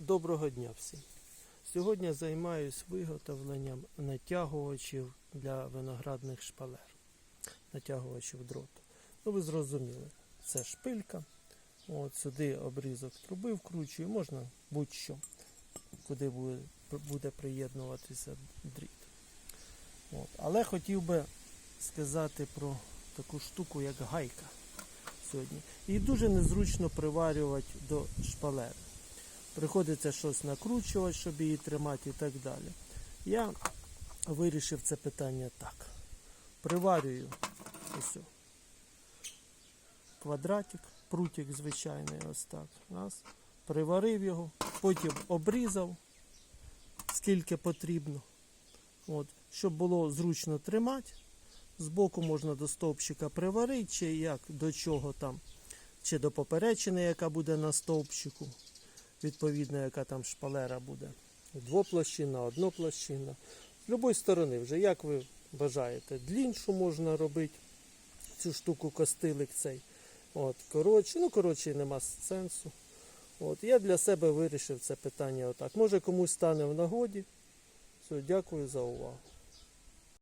Доброго дня всім. Сьогодні займаюсь виготовленням натягувачів для виноградних шпалер. Натягувачів дроту. Ну, ви зрозуміли, це шпилька. От сюди обрізок труби вкручую, можна будь-що, куди буде, буде приєднуватися дріт. От. Але хотів би сказати про таку штуку, як гайка сьогодні. Її дуже незручно приварювати до шпалери. Приходиться щось накручувати, щоб її тримати і так далі. Я вирішив це питання так. Приварюю ось квадратик, прутик звичайний, ось так. Раз. Приварив його, потім обрізав, скільки потрібно. От, щоб було зручно тримати. Збоку можна до стовпчика приварити, чи як до чого там, чи до поперечини, яка буде на стовпчику відповідно, яка там шпалера буде. Двоплощинна, одноплощинна. З будь-якої сторони, вже як ви бажаєте. Дліншу можна робити цю штуку костилик цей. От, коротше, ну, коротше, нема сенсу. От, я для себе вирішив це питання отак. Може комусь стане в нагоді. Все, дякую за увагу.